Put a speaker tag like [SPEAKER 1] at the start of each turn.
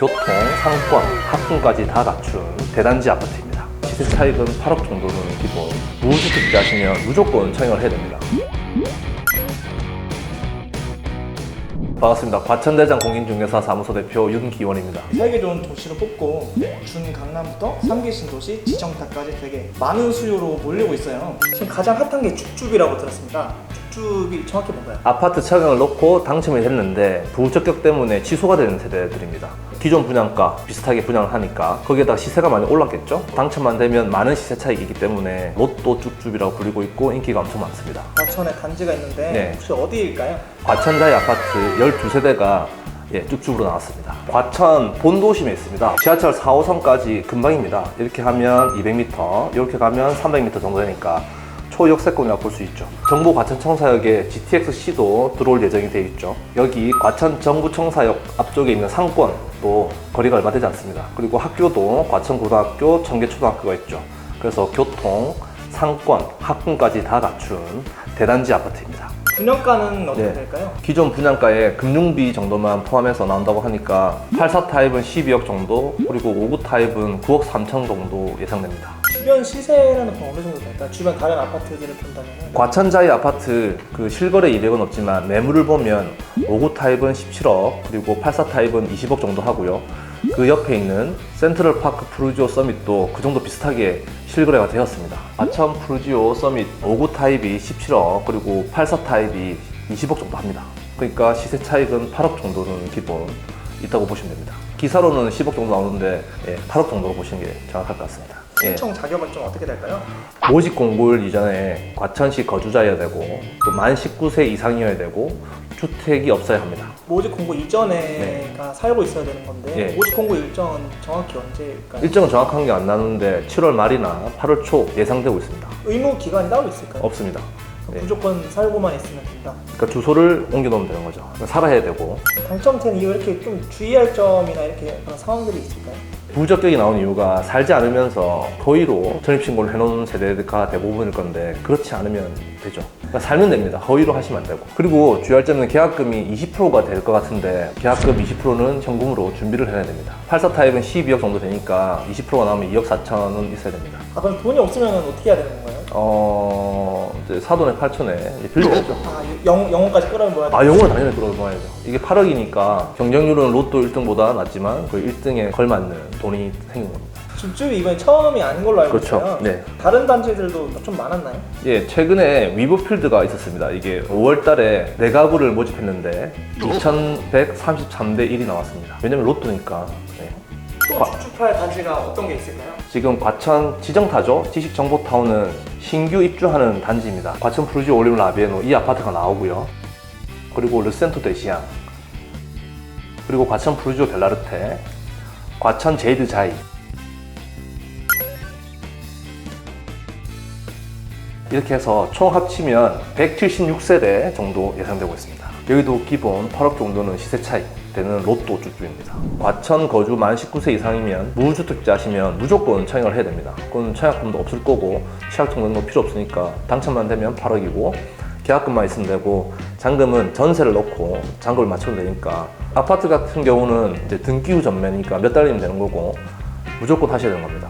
[SPEAKER 1] 교통, 상권, 학군까지 다 갖춘 대단지 아파트입니다. 시세 차익은 8억 정도는 기본. 무주택자시면 무조건 청약을 해야 됩니다. 반갑습니다. 과천대장 공인중개사 사무소 대표 윤기원입니다.
[SPEAKER 2] 살기 좋은 도시로 뽑고 준 강남부터 3기 신 도시, 지정타까지 되게 많은 수요로 몰리고 있어요. 지금 가장 핫한 게 죽줍이라고 들었습니다. 죽줍이 정확히 뭔가요?
[SPEAKER 1] 아파트 착용을 놓고 당첨이 됐는데 부적격 때문에 취소가 되는 세대들입니다. 기존 분양가 비슷하게 분양을 하니까 거기에다가 시세가 많이 올랐겠죠? 당첨만 되면 많은 시세 차익이기 때문에 로또 쭈쭈비라고 불리고 있고 인기가 엄청 많습니다.
[SPEAKER 2] 과천에 단지가 있는데
[SPEAKER 1] 네.
[SPEAKER 2] 혹시 어디일까요?
[SPEAKER 1] 과천자의 아파트 12세대가 예, 쭉쭉으로 나왔습니다. 과천 본도심에 있습니다. 지하철 4호선까지 금방입니다. 이렇게 하면 200m, 이렇게 가면 300m 정도 되니까 초역세권이라고 볼 수 있죠. 정부 과천청사역에 GTX-C도 들어올 예정이 되어 있죠. 여기 과천 정부청사역 앞쪽에 있는 상권도 거리가 얼마 되지 않습니다. 그리고 학교도 과천고등학교, 청계초등학교가 있죠. 그래서 교통, 상권, 학군까지 다 갖춘 대단지 아파트입니다.
[SPEAKER 2] 분양가는 어떻게
[SPEAKER 1] 네.
[SPEAKER 2] 될까요?
[SPEAKER 1] 기존 분양가에 금융비 정도만 포함해서 나온다고 하니까 84 타입은 12억 정도 그리고 59 타입은 9억 3천 정도 예상됩니다.
[SPEAKER 2] 주변 시세라는 건 어느 정도 될까요? 주변 다른 아파트들을 본다면
[SPEAKER 1] 과천자의 아파트 그 실거래 이력은 없지만 매물을 보면 59 타입은 17억 그리고 84 타입은 20억 정도 하고요. 그 옆에 있는 센트럴 파크 푸르지오 서밋도 그 정도 비슷하게 실거래가 되었습니다. 과천 푸르지오 서밋 59 타입이 17억 그리고 84 타입이 20억 정도 합니다. 그러니까 시세 차익은 8억 정도는 기본 있다고 보시면 됩니다. 기사로는 10억 정도 나오는데 예, 8억 정도로 보시는 게 정확할 것 같습니다. 예.
[SPEAKER 2] 신청 자격은 좀 어떻게 될까요?
[SPEAKER 1] 모집 공고일 이전에 과천시 거주자여야 되고 또 만 19세 이상이어야 되고 주택이 없어야 합니다.
[SPEAKER 2] 모집 공고 이전에가 살고 있어야 되는 건데
[SPEAKER 1] 네.
[SPEAKER 2] 모집 공고 일정은 정확히 언제일까요?
[SPEAKER 1] 일정은 정확한 게 안 나는데 7월 말이나 8월 초 예상되고 있습니다.
[SPEAKER 2] 의무 기간이 따로 있을까요?
[SPEAKER 1] 없습니다. 예.
[SPEAKER 2] 무조건 살고만 있으면 된다.
[SPEAKER 1] 그러니까 주소를 옮겨 놓으면 되는 거죠. 그러니까 살아야 되고
[SPEAKER 2] 당첨된 이후 이렇게 좀 주의할 점이나 이렇게 그런 상황들이 있을까요?
[SPEAKER 1] 부적격이 나온 이유가 살지 않으면서 허위로 전입신고를 해놓은 세대가 대부분일 건데 그렇지 않으면 되죠. 그러니까 살면 됩니다. 허위로 하시면 안 되고. 그리고 주의할 점은 계약금이 20%가 될 것 같은데 계약금 20%는 현금으로 준비를 해야 됩니다. 84 타입은 12억 정도 되니까 20%가 나오면 2억 4천은 있어야 됩니다.
[SPEAKER 2] 아 그럼 돈이 없으면 어떻게 해야 되는 건가요?
[SPEAKER 1] 어, 이제 사돈의 8천에 빌려야죠.
[SPEAKER 2] 아 영, 영혼까지 끌어모아야 돼?
[SPEAKER 1] 아, 영어는 당연히 끌어모아야죠. 이게 8억이니까 경쟁률은 로또 1등보다 낮지만 그 1등에 걸맞는 돈이 생긴 겁니다.
[SPEAKER 2] 집주비 이번에 처음이 아닌 걸로 알고
[SPEAKER 1] 그렇죠.
[SPEAKER 2] 있어요.
[SPEAKER 1] 네.
[SPEAKER 2] 다른 단지들도 좀 많았나요?
[SPEAKER 1] 예, 최근에 위브필드가 있었습니다. 이게 5월 달에 네 가구를 모집했는데 2133대 1이 나왔습니다. 왜냐면 로또니까. 네.
[SPEAKER 2] 또
[SPEAKER 1] 과-
[SPEAKER 2] 주축할 단지가 어떤 게 있을까요?
[SPEAKER 1] 지금 과천 지정타죠. 지식정보타운은 신규 입주하는 단지입니다. 과천 프루지 올림 라비에노 이 아파트가 나오고요. 그리고 르센토 대시양, 그리고 과천 프루지오 벨라르테, 과천 제이드 자이. 이렇게 해서 총 합치면 176세대 정도 예상되고 있습니다. 여기도 기본 8억 정도는 시세 차익 되는 로또 주주입니다. 과천 거주 만 19세 이상이면 무주택자시면 무조건 청약을 해야 됩니다. 그건 청약금도 없을 거고 취약청 등도 필요 없으니까 당첨만 되면 8억이고 계약금만 있으면 되고 잔금은 전세를 넣고 잔금을 맞추면 되니까 아파트 같은 경우는 이제 등기후 전매니까 몇 달이면 되는 거고 무조건 하셔야 되는 겁니다.